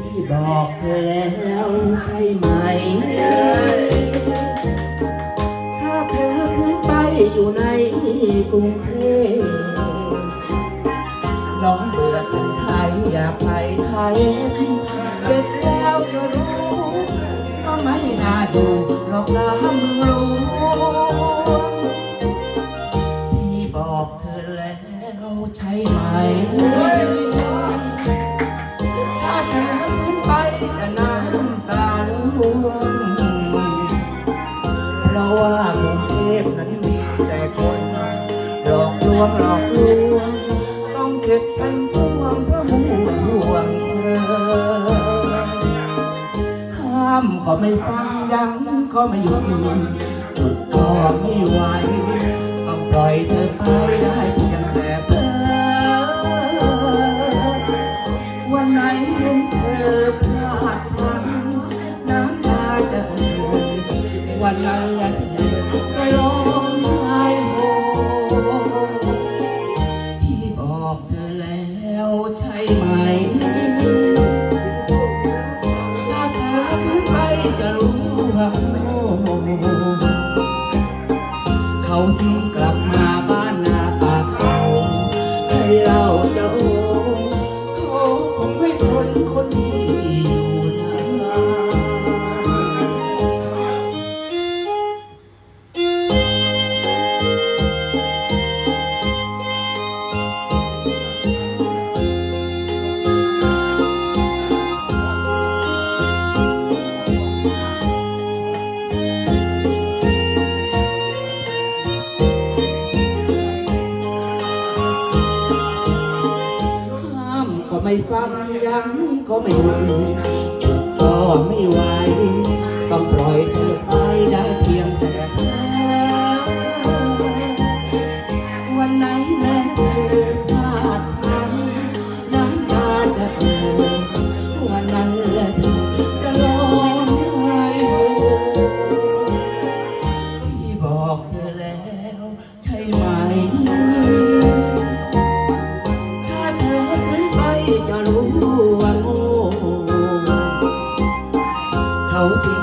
พี่บอกเธอแล้วใช่ไหม ถ้าเธอขึ้นไปอยู่ในกรุงเทพน้องเบื่อคนไทยอยากไปไทย ไม่น่าดูหรอกนะเมืองหลวงพี่บอกเธอแล้วใช่ไหมถ้าเธอขึ้นไปจะน้ำตาล่วงเพราะว่ากรุงเทพนั้นมีแต่คนหลอกลวงหลอกำก็ไม่ฟังยังก็ไม่หยุดจุดก็ไม่ไหวต้องปล่อยเธอไปได้เพียงแต่เพ้อวันไหนเห็นเธอพลาดพลั้งน้ำตาจะเอ่ยวันนั้นละเธอจะร้อง ทิ้งกลับมาบ้านนาป่าเขาให้เราจะ ไม่ฟังยังก็ไม่หยุดจุดก็ไม่ไหวต้องปล่อยเธอ เ